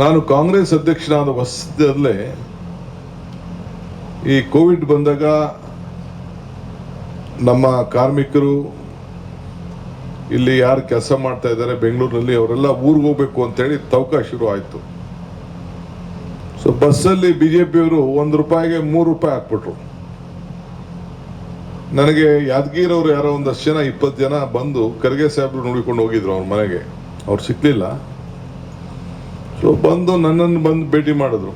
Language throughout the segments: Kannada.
ನಾನು ಕಾಂಗ್ರೆಸ್ ಅಧ್ಯಕ್ಷನಾದ ವರ್ಷದಲ್ಲೇ ಈ ಕೋವಿಡ್ ಬಂದಾಗ ನಮ್ಮ ಕಾರ್ಮಿಕರು ಇಲ್ಲಿ ಯಾರು ಕೆಲಸ ಮಾಡ್ತಾ ಇದ್ದಾರೆ ಬೆಂಗಳೂರಿನಲ್ಲಿ ಅವರೆಲ್ಲ ಊರಿಗೆ ಹೋಗ್ಬೇಕು ಅಂತೇಳಿ ತವಕ ಶುರು ಆಯಿತು. ಸೊ ಬಸ್ಸಲ್ಲಿ ಬಿ ಜೆ ಪಿಯವರು ಒಂದು ರೂಪಾಯಿಗೆ ಮೂರು ರೂಪಾಯಿ ಹಾಕ್ಬಿಟ್ರು. ನನಗೆ ಯಾದಗಿರವ್ರು ಯಾರೋ ಒಂದಷ್ಟು ಜನ ಇಪ್ಪತ್ತು ಜನ ಬಂದು ಖರ್ಗೆ ಸಾಹೇಬ್ರು ನೋಡಿಕೊಂಡು ಹೋಗಿದ್ರು ಅವ್ರ ಮನೆಗೆ. ಅವ್ರು ಸಿಕ್ಲಿಲ್ಲ. ಸೊ ಬಂದು ನನ್ನನ್ನು ಬಂದು ಭೇಟಿ ಮಾಡಿದ್ರು.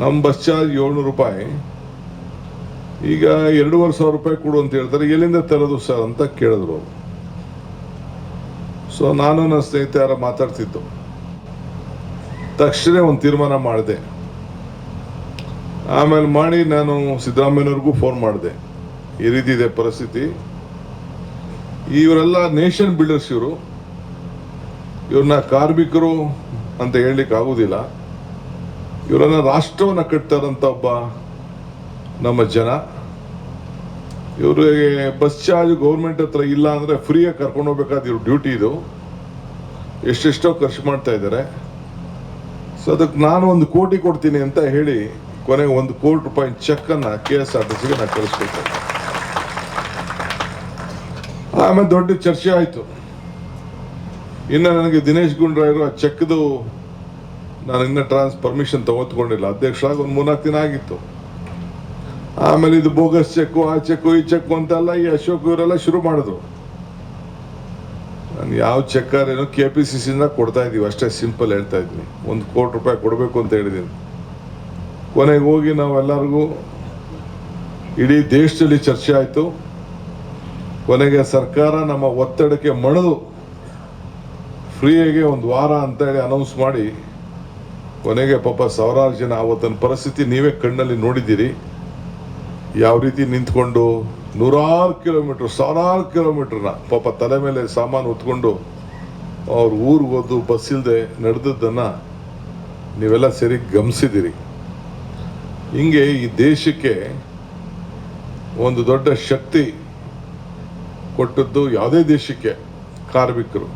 ನಮ್ಮ ಬಸ್ ಚಾರ್ಜ್ ಏಳ್ನೂರು ರೂಪಾಯಿ. ಈಗ ಎರಡೂವರೆ ಸಾವಿರ ರೂಪಾಯಿ ಕೊಡು ಅಂತ ಹೇಳ್ತಾರೆ. ಎಲ್ಲಿಂದ ತರೋದು ಸರ್ ಅಂತ ಕೇಳಿದ್ರು ಅವರು. ಸೊ ನಾನು ನನ್ನ ಸ್ನೇಹಿತ ಯಾರ ಮಾತಾಡ್ತಿದ್ದು ತಕ್ಷಣ ಒಂದು ತೀರ್ಮಾನ ಮಾಡಿದೆ. ಆಮೇಲೆ ಮಾಡಿ ನಾನು ಸಿದ್ದರಾಮಯ್ಯನವ್ರಿಗೂ ಫೋನ್ ಮಾಡಿದೆ. ಈ ರೀತಿ ಇದೆ ಪರಿಸ್ಥಿತಿ. ಇವರೆಲ್ಲ ನೇಷನ್ ಬಿಲ್ಡರ್ಸ್ ಇವರು. ಇವ್ರನ್ನ ಕಾರ್ಮಿಕರು ಅಂತ ಹೇಳಲಿಕ್ಕೆ ಆಗುದಿಲ್ಲ. ಇವರನ್ನ ರಾಷ್ಟ್ರವನ್ನ ಕಟ್ತಾರಂತ ಒಬ್ಬ ನಮ್ಮ ಜನ. ಇವರಿಗೆ ಬಸ್ ಚಾರ್ಜ್ ಗೌರ್ಮೆಂಟ್ ಹತ್ರ ಇಲ್ಲ ಅಂದ್ರೆ ಫ್ರೀಯಾಗಿ ಕರ್ಕೊಂಡು ಹೋಗ್ಬೇಕಾದ ಇವ್ರ ಡ್ಯೂಟಿ ಇದು. ಎಷ್ಟೆಷ್ಟೋ ಖರ್ಚು ಮಾಡ್ತಾ ಇದ್ದಾರೆ. ಸೊ ಅದಕ್ಕೆ ನಾನು ಒಂದು ಕೋಟಿ ಕೊಡ್ತೀನಿ ಅಂತ ಹೇಳಿ ಕೊನೆಗೆ ಒಂದು ಕೋಟಿ ರೂಪಾಯಿ ಚೆಕ್ಕನ್ನು ಕೆ ಎಸ್ ಆರ್ ಟಿ ನಾನು ಕಳಿಸ್ಕೊಳ್ತೇನೆ ಆಮೇಲೆ ದೊಡ್ಡ ಚರ್ಚೆ ಆಯ್ತು. ಇನ್ನು ನನಗೆ ದಿನೇಶ್ ಗುಂಡ್ರಾಯರು ಆ ಚೆಕ್ದು ನಾನು ಇನ್ನ ಟ್ರಾನ್ಸ್ ಪರ್ಮಿಷನ್ ತಗೊತ್ಕೊಂಡಿಲ್ಲ. ಅಧ್ಯಕ್ಷರಾಗಿ ಒಂದು ಮೂರ್ನಾಲ್ಕು ದಿನ ಆಗಿತ್ತು. ಆಮೇಲೆ ಇದು ಬೋಗಸ್ ಚೆಕ್ಕು, ಆ ಚೆಕ್ಕು, ಈ ಚೆಕ್ಕು ಅಂತೆಲ್ಲ ಈ ಅಶೋಕ್ ಇವರೆಲ್ಲ ಶುರು ಮಾಡಿದ್ರು. ನಾನು ಯಾವ ಚೆಕ್ಕಾರೇನು ಕೆ ಪಿ ಸಿ ಸಿಯಿಂದ ಕೊಡ್ತಾ ಇದೀವಿ, ಅಷ್ಟೇ ಸಿಂಪಲ್ ಹೇಳ್ತಾ ಇದ್ದೀನಿ. ಒಂದು ಕೋಟಿ ರೂಪಾಯಿ ಕೊಡಬೇಕು ಅಂತ ಹೇಳಿದ್ದೀನಿ ಕೊನೆಗೆ ಹೋಗಿ ನಾವೆಲ್ಲರಿಗೂ ಇಡೀ ದೇಶದಲ್ಲಿ ಚರ್ಚೆ ಆಯಿತು. ಕೊನೆಗೆ ಸರ್ಕಾರ ನಮ್ಮ ಒತ್ತಡಕ್ಕೆ ಮಣಿದು ಫ್ರೀಯಾಗಿ ಒಂದು ವಾರ ಅಂತ ಹೇಳಿ ಅನೌನ್ಸ್ ಮಾಡಿ, ಕೊನೆಗೆ ಪಾಪ ಸಾವಿರಾರು ಜನ ಅವತ್ತಿನ ಪರಿಸ್ಥಿತಿ ನೀವೇ ಕಣ್ಣಲ್ಲಿ ನೋಡಿದ್ದೀರಿ. ಯಾವ ರೀತಿ ನಿಂತ್ಕೊಂಡು ನೂರಾರು ಕಿಲೋಮೀಟ್ರ್ ಸಾವಿರಾರು ಕಿಲೋಮೀಟ್ರನ್ನ ಪಾಪ ತಲೆ ಮೇಲೆ ಸಾಮಾನು ಹೊತ್ಕೊಂಡು ಅವ್ರ ಊರಿಗೆ ಹೋದ್ದು ಬಸ್ ಇಲ್ಲದೆ ನಡೆದದ್ದನ್ನು ನೀವೆಲ್ಲ ಸರಿ ಗಮನಿಸಿದ್ದೀರಿ. ಹಿಂಗೆ ಈ ದೇಶಕ್ಕೆ ಒಂದು ದೊಡ್ಡ ಶಕ್ತಿ ಕೊಟ್ಟದ್ದು ಯಾವುದೇ ದೇಶಕ್ಕೆ ಕಾರ್ಮಿಕರು.